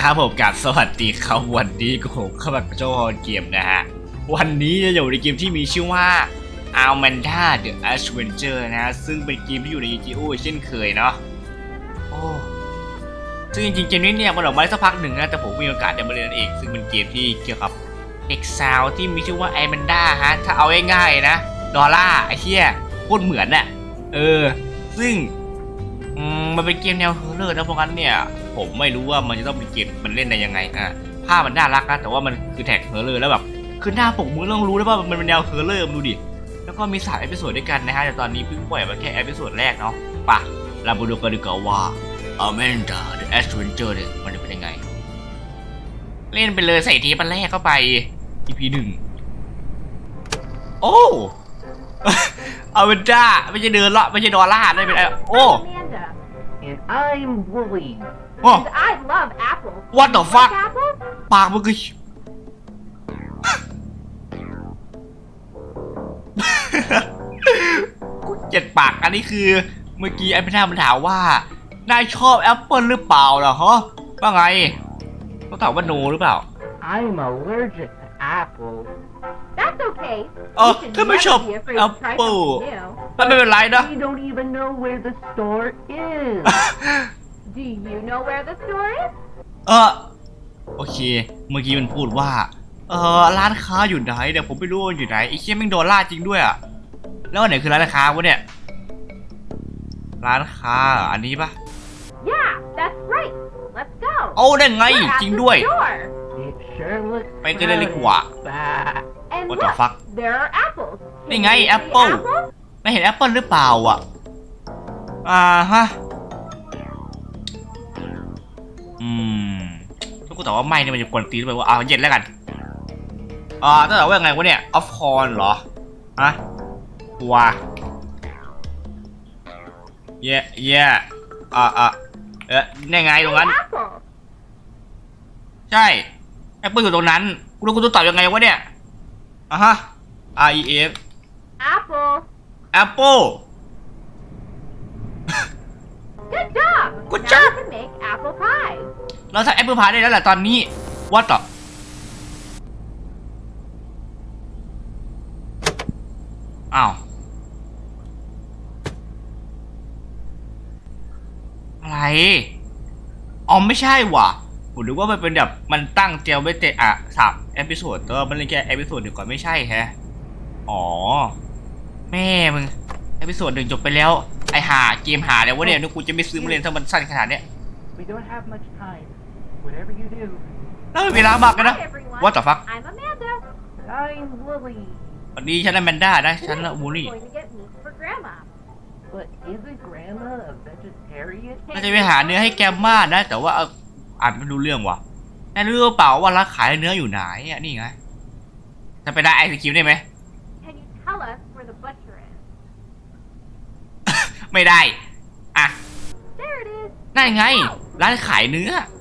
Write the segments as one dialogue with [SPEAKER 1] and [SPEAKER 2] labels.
[SPEAKER 1] เอาละครับผมกับสวัสดีครับวันนี้ก็ผมเข้ามากับเจ้าเกมนะฮะ วันนี้จะอยู่ในเกมที่มีชื่อว่า a l m a n d a The Adventure นะฮะซึ่งเป็นเกมที่อยู่ใน EGO เช่นเคยเนาะโอ้ซึ่งจริงๆเกมนี้เนี่ยมันออกมาได้สักพักหนึ่งนะ แต่ผมมีโอกาสได้มาเล่นนั่นเอง ซึ่งเป็นเกมที่เกี่ยวกับเด็กสาวที่มีชื่อว่า a l m a n d a ฮะ ถ้าเอาง่ายๆนะ ดอลล่าไอ้เหี้ยโคตรเหมือนน่ะ เออ ซึ่งมมันเป็นเกมแนวเฮอร์เรอร์นะเพราะงั้นเนี่ย ผมไม่รู้ว่ามันจะต้องเป็นเกมมันเล่นได้ยังไงอะภาพมันน่ารักนะแต่ว่ามันคือแท็กเฮอร์เรอร์แล้วแบบคือหน้าปกมึงต้องรู้แล้วว่ามันเป็นแนวเฮอร์เรอร์มดูดิแล้วก็มีสามเอพิโซดด้วยกันนะฮะแต่ตอนนี้เพิ่งปล่อยมาแค่เอพิโซดแรกเนาะป่ะเรามาดูกันดีกว่าว่าอเมนดา The Adventure เนี่ยมันจะเป็นยังไง เล่นไปเลยใส่ทีมันแรกเข้าไป EP หนึ่งโอ้อเมนดาไม่ใช่เดินละไม่ใช่ดอลลาร์ได้เป็นไอโอ้
[SPEAKER 2] And I'm Wooly.
[SPEAKER 1] โอ้
[SPEAKER 3] And I love apples.
[SPEAKER 1] What the
[SPEAKER 3] You
[SPEAKER 1] fuck?
[SPEAKER 3] like apples?
[SPEAKER 1] ปากมันคือ กูเจ็ดปาก อันนี้คือ เมื่อกี้ไอ้พี่หน้ามันถามว่า นายชอบแอปเปิลหรือเปล่าล่ะฮะว่าไงต้องตอบว่าโนหรือเปล่า
[SPEAKER 2] I'm allergic to apples.
[SPEAKER 3] That's okay.
[SPEAKER 1] Oh,
[SPEAKER 3] You should
[SPEAKER 1] come and
[SPEAKER 3] never
[SPEAKER 1] shop
[SPEAKER 3] be afraid to try
[SPEAKER 1] apple.
[SPEAKER 3] something new.
[SPEAKER 1] มันไม่เป็นไรนะ
[SPEAKER 2] We don't even know where the store is.
[SPEAKER 3] Do you know where the store is?
[SPEAKER 1] เออโอเค เมื่อกี้มันพูดว่า เออร้านค้าอยู่ไหนเดี๋ยวผมไม่รู้ว่ามันอยู่ไหนไอ้เชี่ยแม่งโดนล่าจริงด้วยอะแล้วอันไหนคือร้านค้าวะเนี่ย ร้านค้าเหรออันนี้ปะ
[SPEAKER 3] Yeah, that's right. Let's go.
[SPEAKER 1] โอ้ได้ไง
[SPEAKER 3] We're at
[SPEAKER 1] จริง
[SPEAKER 3] the
[SPEAKER 1] ด้วย
[SPEAKER 3] store.
[SPEAKER 2] It sure looks
[SPEAKER 1] ไปกันเลยดีกว่า
[SPEAKER 2] Bah.
[SPEAKER 3] And
[SPEAKER 1] What the
[SPEAKER 3] look,
[SPEAKER 1] fuck?
[SPEAKER 3] there are apples. Can
[SPEAKER 1] นี่ไง
[SPEAKER 3] you see
[SPEAKER 1] apple
[SPEAKER 3] apples?
[SPEAKER 1] นายเห็นแอปเปิลหรือเปล่าอะ อ่าฮะ อืมถ้ากูตอบว่าไม่เนี่ยมันจะกวนตีนไปว่าอ่าเย็นแล้วกันอ่าถ้าตอบว่ายังไงวะเนี่ยออฟคอนเหรอฮะตัวเย่เย่อ่าอ่าเอ๊ะนี่ไงตรงนั้น
[SPEAKER 3] Apple.
[SPEAKER 1] ใช่แอปเปิลอยู่ตรงนั้น กูรู้กูต้องตอบยังไงวะเนี่ยอะฮะ R E F
[SPEAKER 3] Apple.
[SPEAKER 1] Apple
[SPEAKER 3] Good job.
[SPEAKER 1] Good
[SPEAKER 3] now
[SPEAKER 1] job.
[SPEAKER 3] you can make apple pie.
[SPEAKER 1] เราทำแอปเปิลพายได้แล้วแหละตอนนี้วัดต่ออ้าวอะไรอ๋อไม่ใช่ว่ะผมนึกว่ามันเป็นแบบมันตั้งเจลไว้เตะอะสามเอพิโซดแต่ว่ามันเล่นแค่เอพิโซดเดียวก่อนไม่ใช่แฮะอ๋อแม่มึงเอพิโซดหนึ่งจบไปแล้ว ไอหาเกมหาแล้ววะเนี่ยนึกกูจะไม่ซื้อมาเล่นถ้ามันสั้นขนาดเนี้ย
[SPEAKER 2] We don't have much time. Whatever you do,
[SPEAKER 1] แล้วเวลามากกันนะ
[SPEAKER 3] Hi, everyone.
[SPEAKER 1] What the fuck?
[SPEAKER 3] I'm Amanda.
[SPEAKER 2] I'm Wooly.
[SPEAKER 1] วันนี้ฉันน่ะแมนด้านะฉันละวู
[SPEAKER 3] I'm
[SPEAKER 1] ลี่
[SPEAKER 3] going to get meat for Grandma.
[SPEAKER 2] But isn't Grandma a vegetarian?
[SPEAKER 1] เราจะไปหาเนื้อให้แกมมานะ แต่ว่าเอ่ออ่านไม่รู้เรื่องว่ะนายรู้หรือเปล่าว่าร้านขายเนื้ออยู่ไหนอะนี่ไงจะไปได้ไอศครีมได้ไหม
[SPEAKER 3] Can you tell us where the butcher is?
[SPEAKER 1] ไม่ได้ อะ
[SPEAKER 3] There it is.
[SPEAKER 1] นั่นไง ร้านขายเนื้อ
[SPEAKER 3] Hello, meat man.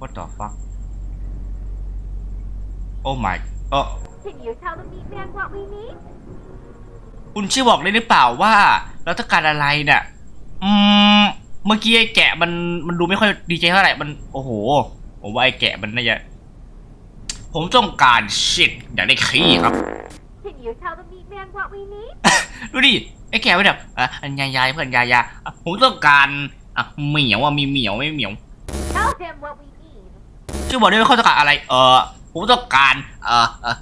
[SPEAKER 1] What the fuck Oh my เออ
[SPEAKER 3] Can you tell the meat man what we need?
[SPEAKER 1] คุณช่วยบอกได้หรือเปล่าว่าเราต้องการอะไรเนี่ยอืมเมื่อกี้ไอ้แกะมันมันดูไม่ค่อยดีใจเท่าไหร่มันโอ้โหผมว่าไอ้แกะมันน่าจะผมต้องการชิดอยากได้ขี้ครับ
[SPEAKER 3] Can you tell the meat man what we need?
[SPEAKER 1] ดูดิไอ้แกไม่แบบอะอันยายายเพื่อนยายาอะผมต้องการอะเหมียวอะมีเหมียวไม่เหมียว
[SPEAKER 3] Tell him what we need.
[SPEAKER 1] ช่วยบอกได้ไหมเขาต้องการอะไร เออผมต้องการ เออเออ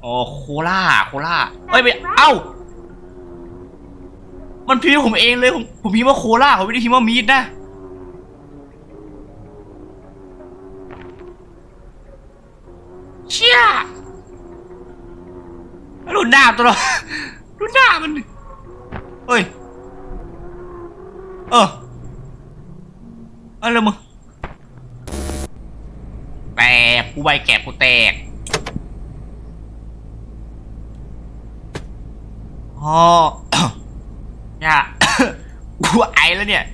[SPEAKER 1] โอ้โคล่าโคล่าเอ้ยไม่เอ้า มันพิมพ์ผมเองเลยผมผมพิมพ์ว่าโคล่าผมไม่ได้พิมพ์ว่ามีดนะเชี่ยดูหน้าตัวเราดูหน้ามันเฮ้ย เอออะไรมึง แต กกูใบแกะกูแตกอ๋ออย่ากูไอแล้วเนี่ย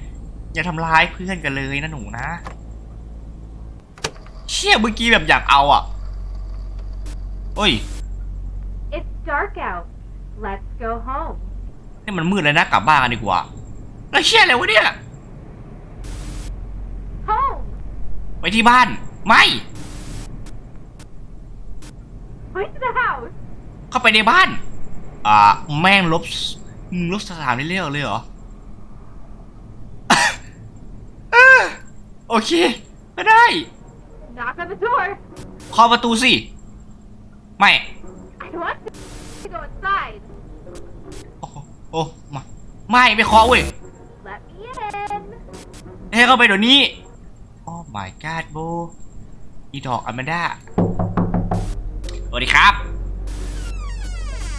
[SPEAKER 1] อย่าทำร้ายเพื่อนกันเลยนะหนูนะ เชี่ยเมื่อกี้แบบอยากเอาอะเฮ้ย
[SPEAKER 3] It's dark out. Let's go home.
[SPEAKER 1] นี่มันมืดแล้วนะกลับบ้านกันดีกว่า แล้วเชี่ยอะไรวะเนี่ยไปที่บ้าน ไม่
[SPEAKER 3] Going to the house.
[SPEAKER 1] เข้าไปในบ้าน อ่า แม่งลบมึงลบสถานที่เรียกเลยเหรอ โอเคก็ได้
[SPEAKER 3] Knock on the door.
[SPEAKER 1] เคาะประตูสิ ไม่
[SPEAKER 3] I want to go inside.
[SPEAKER 1] โอ้โหโอ้มา ไม่ไม่เคาะเว้ย
[SPEAKER 3] Let me in.
[SPEAKER 1] ให้เข้าไปเดี๋ยวนี้ โอ้ my god โบอีดอกอแมนด้า สวัสดีครับ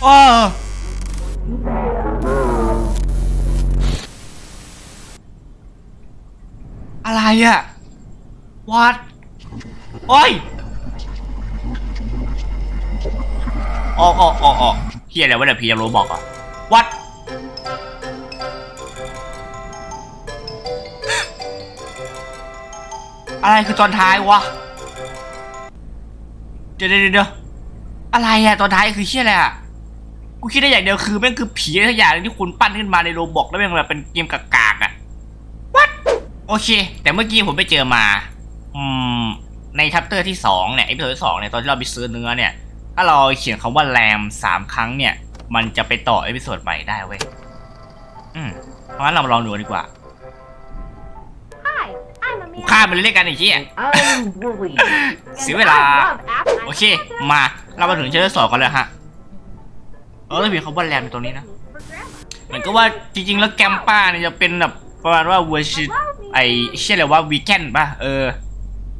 [SPEAKER 1] โอ้อะไรอะวัดโอ้ย ออกออกออกออกเฮียอะไรวะเนี่ยพี่ยังรู้บอกอะวัดอะไรคือตอนท้ายวะ เดี๋ยวเดี๋ยวเดี๋ยว อะไรอะตอนท้ายคือเชี่ยอะไรอะกูคิดได้อย่างเดียวคือแม่งคือผีอะไรสักอย่างหนึ่งที่คุณปั้นขึ้นมาในโรบอกแล้วแม่งแบบเป็นเกมกากๆอะ What โอเค แต่เมื่อกี้ผมไปเจอมา อืม ในทัปเตอร์ที่สองเนี่ยเอพิโซดที่สองเนี่ยตอนที่เราไปซื้อเนื้อเนี่ย ถ้าเราเขียนคำว่าแรมสามครั้งเนี่ย มันจะไปต่อเอพิโซดใหม่ได้เว้ยอืมเพราะงั้นเรามาลองดูกันดีกว่า
[SPEAKER 3] Hi, I'm
[SPEAKER 1] กู
[SPEAKER 3] Amanda.
[SPEAKER 1] ฆ่ามันเลยเรียกกันไอ้เหี้ย
[SPEAKER 2] I'm Willie.
[SPEAKER 1] เสีย
[SPEAKER 3] and
[SPEAKER 1] เวลา
[SPEAKER 3] I love apple
[SPEAKER 1] โอเค มา เรามาถึงเชอสองกันเลยฮะเออแล้วมีคำว่าแรมตรงนี้นะเหมือนก็ว่าจริง ๆ แล้วแกมป้าเนี่ยจะเป็นแบบประมาณว่าเวอร์ชันไอเชื่อเลยว่าวีแกนป่ะเออ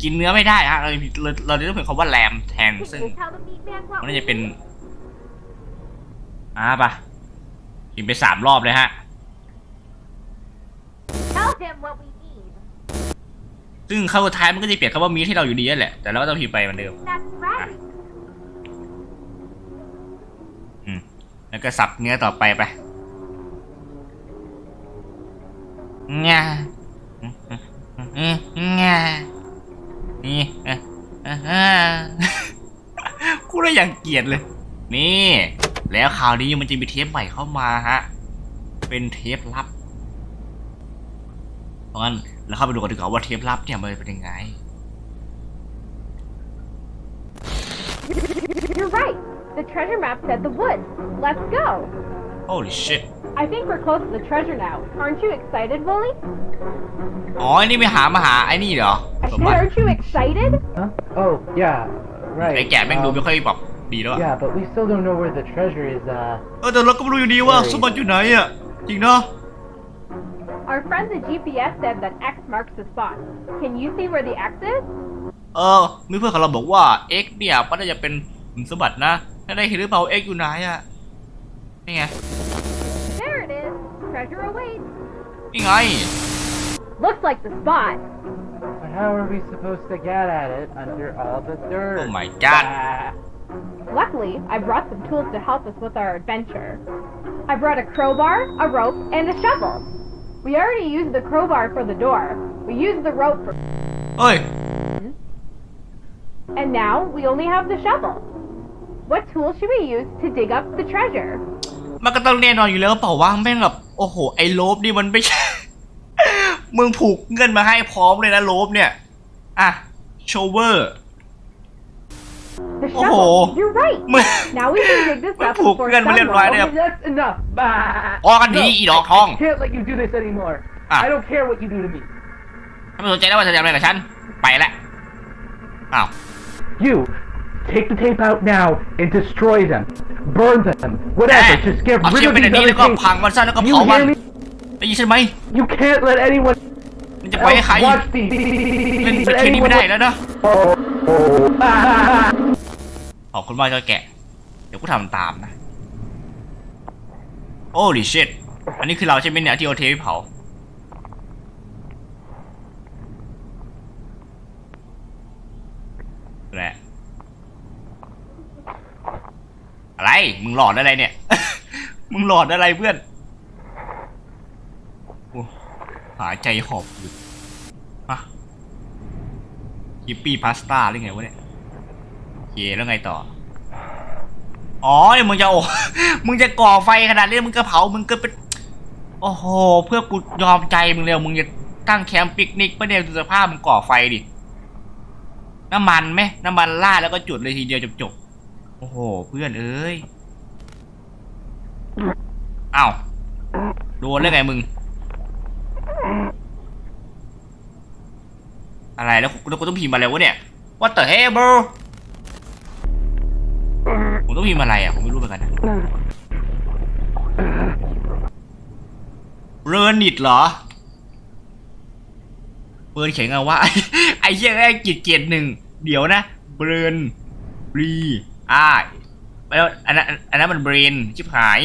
[SPEAKER 1] กินเนื้อไม่ได้ฮะเราเราเราจะต้องเป็นคำว่าแรมแทนซึ่งมันน่าจะเป็นอ่าป่ะกินไปสามรอบเลยฮะซึ่งเข้าท้ายมันก็จะเปลี่ยนคำว่ามีที่เราอยู่ดีนั่นแหละ แต่เราก็ต้องพิมพ์ไปเหมือนเดิม แล้วก็สับเนื้อต่อไปไปงาอืมอืมอืมงานี่เอ่าฮะกูได้อย่างเกลียดเลย นี่ แล้วคราวนี้มันจะมีเทปใหม่เข้ามาฮะ เป็นเทปลับเพราะงั้นเราเข้าไปดูกันดีกว่าว่าเทปลับเนี่ยมันเป็นยังไง
[SPEAKER 3] You're right. The treasure map said the woods. Let's go.
[SPEAKER 1] holy shit
[SPEAKER 3] I think we're close to the treasure now. Aren't you excited, Willie?
[SPEAKER 1] อ๋อไอ้นี่ไปหามาหาไอ้นี่เหรอ
[SPEAKER 3] I
[SPEAKER 1] สม
[SPEAKER 3] said,
[SPEAKER 1] บัติ
[SPEAKER 3] aren't you excited?
[SPEAKER 2] Huh? Oh, yeah, right.
[SPEAKER 1] ไอ้แก่แม่งดู
[SPEAKER 2] Um,
[SPEAKER 1] ไม่ค่อยแบบดีแล้วอะ
[SPEAKER 2] Yeah, but we still don't know where the treasure is, uh...
[SPEAKER 1] เออแต่เราก็ไม่รู้อยู่ดีว่าสมบัติอยู่ไหนอ่ะ จริงเนาะ
[SPEAKER 3] Our friend the GPS said that X marks the spot. Can you see where the X is?
[SPEAKER 1] เออมีเพื่อนของเราบอกว่า X เนี่ยมันน่าจะเป็นขุมสมบัตินะ ถ้าได้เห็นหรือเปล่า X อยู่ไหนอ่ะนี่ไง
[SPEAKER 3] There it is. Treasure awaits.
[SPEAKER 1] นี่ไง
[SPEAKER 3] Looks like the spot.
[SPEAKER 2] But how are we supposed to get at it under all the dirt?
[SPEAKER 1] Oh my god
[SPEAKER 2] Ah.
[SPEAKER 3] Luckily, I brought some tools to help us with our adventure. I brought a crowbar, a rope, and a shovel. We already used the crowbar for the door. We used the rope for...
[SPEAKER 1] เอ้ย
[SPEAKER 3] And now we only have the shovel. What tool should we use to dig up the treasure?
[SPEAKER 1] มันก็ต้องแน่นอนอยู่แล้วเปล่าวะแม่งแบบโอ้โห ไอ้โลบนี่มันไม่ใช่ มึงผูกเงินมาให้พร้อมเลยนะโลบเนี่ย อะ โชเวอร์
[SPEAKER 3] The
[SPEAKER 1] Oh.
[SPEAKER 3] shovel. You're right.
[SPEAKER 1] มึง
[SPEAKER 3] Now we can dig this
[SPEAKER 1] มัน
[SPEAKER 3] up
[SPEAKER 1] ผูก
[SPEAKER 3] before
[SPEAKER 1] เงินมาเรียบร้อย
[SPEAKER 3] someone
[SPEAKER 1] แล้ว
[SPEAKER 2] Okay, that's enough. Ah.
[SPEAKER 1] ออกกันดีอีดอกทอง
[SPEAKER 2] I can't let you do this anymore.
[SPEAKER 1] Ah.
[SPEAKER 2] I don't care what you do to me.
[SPEAKER 1] ถ้าไม่สนใจแล้วว่าจะทำอะไรกับฉัน ไปละอ้าว
[SPEAKER 2] You, take the tape out now and destroy them. Burn them. Whatever. Just get
[SPEAKER 1] เอา
[SPEAKER 2] rid
[SPEAKER 1] เชือก
[SPEAKER 2] of
[SPEAKER 1] ไปใน
[SPEAKER 2] these
[SPEAKER 1] นี้
[SPEAKER 2] other
[SPEAKER 1] แล้วก็
[SPEAKER 2] tapes.
[SPEAKER 1] พังมันซะแล้วก็
[SPEAKER 2] You
[SPEAKER 1] เผามัน
[SPEAKER 2] hear me?
[SPEAKER 1] ได้ยินใช่ไหม
[SPEAKER 2] You can't let anyone
[SPEAKER 1] มันจะปล่อยให้
[SPEAKER 2] else
[SPEAKER 1] ใคร
[SPEAKER 2] watch these.
[SPEAKER 1] เล่น
[SPEAKER 2] Let
[SPEAKER 1] คืนนี้ไม่
[SPEAKER 2] anyone
[SPEAKER 1] ได้
[SPEAKER 2] watch-
[SPEAKER 1] แล้วนะ
[SPEAKER 2] Oh, oh. Ah.
[SPEAKER 1] ขอบคุณมากเจ้าแกะ เดี๋ยวกูทำตามนะ โอ้ดิชิตอันนี้คือเราใช่ไหมเนี่ยที่เอาเทปไปเผา แหละ อะไร มึ งหลอดอะไรเนี่ย มึงหลอดอะไรเพื่อนโอ้หายใจหอบอยู่อะยิปปี้พาสต้าหรือไงวะเนี่ยโอเคแล้วไงต่อ อ๋อเนี่ยมึงจะโอ้มึงจะก่อไฟขนาดนี้มึงก็เผา มึงก็เป็น โอ้โห เพื่อกูยอมใจมึงเร็ว มึงจะตั้งแคมป์ปิกนิกประเนี่ยวดูสภาพมึงก่อไฟดิ น้ำมันไหมน้ำมันราแล้วก็จุดเลยทีเดียวจบจบโอ้โห เพื่อนเอ้ย อ้าโดนแล้วไงมึง อะไรแล้วแล้วกูต้องพิมพ์อะไรวะเนี่ย What the hell bro ผมต้องพิมพ์อะไรอะ ผมไม่รู้เหมือนกันนะเรนิดเหรอเบิร์นเขียนไงว่าไอ้เหี้ยแรกกีดเกียรหนึ่งเดี๋ยวนะ เบิร์นรีอ่าแล้วอันนั้นอันนั้นมันเบรนชิบหาย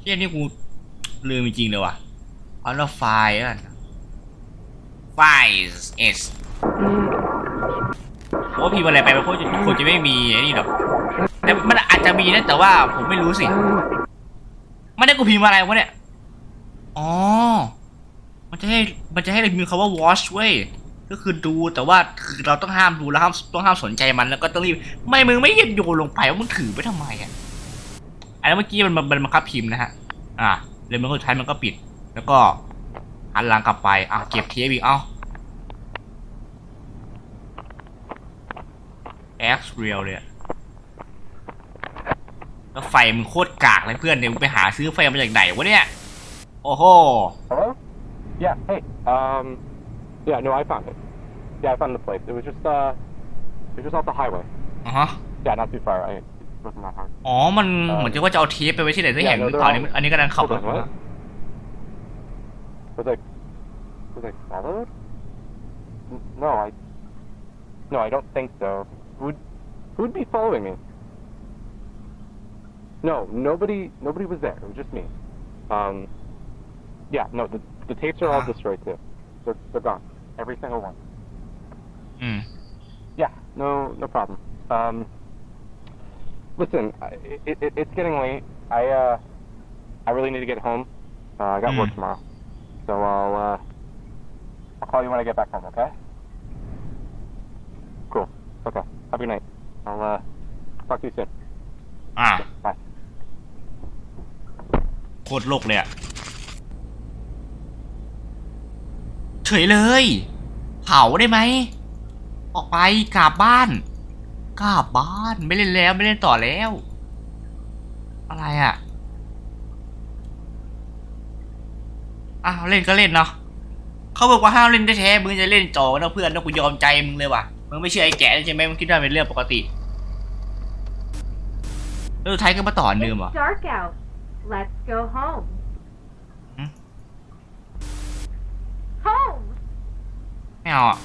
[SPEAKER 1] เหี้ยนี่กูลืมจริงๆเลยว่ะเอาแล้วไฟล์อะไฟล์ S โอ้พิมพ์อะไรไปมันคงจะคงจะไม่มีไอ้นี่หรอกแต่มันอาจจะมีนะแต่ว่าผมไม่รู้สิไม่ได้กูพิมพ์อะไรวะเนี่ยอ๋อมันจะให้มันจะให้เราพิมพ์คำว่า watch เว้ยก็คือดูแต่ว่าคือเราต้องห้ามดูแล้วห้ามต้องห้ามสนใจมันแล้วก็ต้องรีบไม่มึงไม่ยันโยนลงไปว่ามึงถือไปทำไมอะ อันนั้นเมื่อกี้มันมันมันบังคับพิมพ์นะฮะ อ่าเลยมันก็สุดท้ายมันก็ปิด แล้วก็หันหลังกลับไปอะเก็บเทปอีกเอ้า X real เลยอะแล้วไฟมึงโคตรกากเลยเพื่อนเนี่ยมึงไปหาซื้อไฟมาจากไหนวะเนี่ย โอ้โห
[SPEAKER 4] Hello? Yeah, hey. Um, yeah, no, I found it. Yeah, I found the place. It was just, uh, it was just off the highway.
[SPEAKER 1] อ๋อฮะ
[SPEAKER 4] Yeah, not too far. I, it wasn't that hard.
[SPEAKER 1] อ๋อ มันเหมือนจะว่าจะเอาเทปไปไว้ที่ไหนสักแห่งหรือเปล่า
[SPEAKER 4] Yeah, no,
[SPEAKER 1] อันนี้อันนี้กำลังขับร
[SPEAKER 4] Hold
[SPEAKER 1] ถ
[SPEAKER 4] on, what? Was I, was I followed? N- No, I, no, I don't think so. Who'd, who'd be following me? No, nobody, nobody was there. It was just me. Um, yeah, no, the, the tapes are all
[SPEAKER 1] Ah.
[SPEAKER 4] destroyed too. They're, they're gone. Every single one.
[SPEAKER 1] อืม
[SPEAKER 4] Yeah, no, no problem. Um, listen, I- it, it, it's getting late. I, uh, I really need to get home. Uh, I got work
[SPEAKER 1] Mm.
[SPEAKER 4] tomorrow, so I'll, uh, I'll call you when I get back home. Okay? Cool. Okay. Have a good night. I'll, uh, talk to you soon.
[SPEAKER 1] อ่า
[SPEAKER 4] Bye.
[SPEAKER 1] โคตรโลกเลยอะเฉยเลย เผาได้ไหม ออกไปกลับบ้าน กลับบ้านไม่เล่นแล้วไม่เล่นต่อแล้ว อะไรอะอ้าวเล่นก็เล่นเนาะเขาบอกว่าห้ามเล่นแท้ๆมึงจะเล่นจอนะเพื่อนนะกูยอมใจมึงเลยว่ะมึงไม่เชื่อไอ้แกะใช่ไหมมึงคิดว่าเป็นเรื่องปกติแล้วสุดท้ายก็มาต่อเดิมเหรอ
[SPEAKER 3] It's dark out. Let's go home.
[SPEAKER 1] Hmm?
[SPEAKER 3] Home!
[SPEAKER 1] ไม่เอาอะ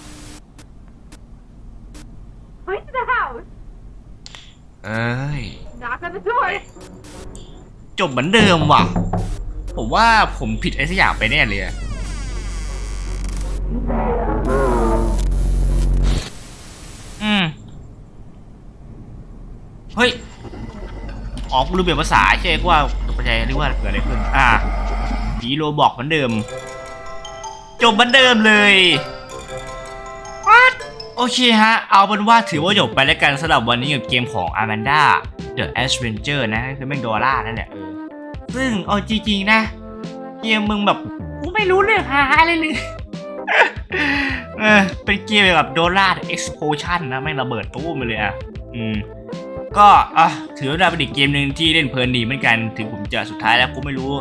[SPEAKER 3] Point to the house.
[SPEAKER 1] เอ้ย
[SPEAKER 3] Knock on the door.
[SPEAKER 1] จบเหมือนเดิมว่ะ ผมว่าผมผิดอะไรสักอย่างไปแน่เลยอะอืม เฮ้ย อ๋อกูลืมเปลี่ยนภาษาใช่ไหมกูว่าตกใจหรือว่าเกิดอะไรขึ้น อ่าผีโรบอกเหมือนเดิม จบเหมือนเดิมเลย What? โอเคฮะ เอาเป็นว่าถือว่าจบไปแล้วกันสำหรับวันนี้กับเกมของ Amanda The Adventure นะคือแม่งดอลล่านั่นแหละเออซึ่งเอาจริงๆนะ เกมมึงแบบกูไม่รู้เรื่องหาอะไรเลยเออเป็นเกมเกี่ยวกับโดล่า explosion นะแม่งระเบิดตู้มไปเลยอะอืมก็อะถือว่าเป็นอีกเกมหนึ่งที่เล่นเพลินดีเหมือนกันถึงผมจะสุดท้ายแล้วกูไม่รู้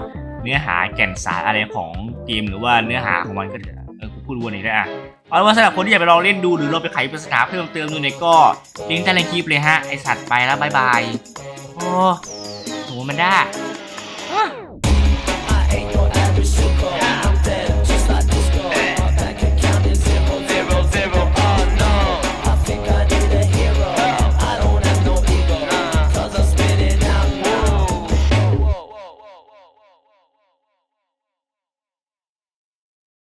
[SPEAKER 1] เนื้อหาแก่นสารอะไรของเกมหรือว่าเนื้อหาของมันก็เถอะเออกูพูดวนอีกแล้วอะ เอาเป็นว่าสำหรับคนที่อยากไปลองเล่นดูหรือลองไปไขปริศนาเพิ่มเติมดูเนี่ยก็ลิงก์ใต้ในคลิปเลยฮะไอสัตว์ไปแล้วบายบายโอ้โหมันได้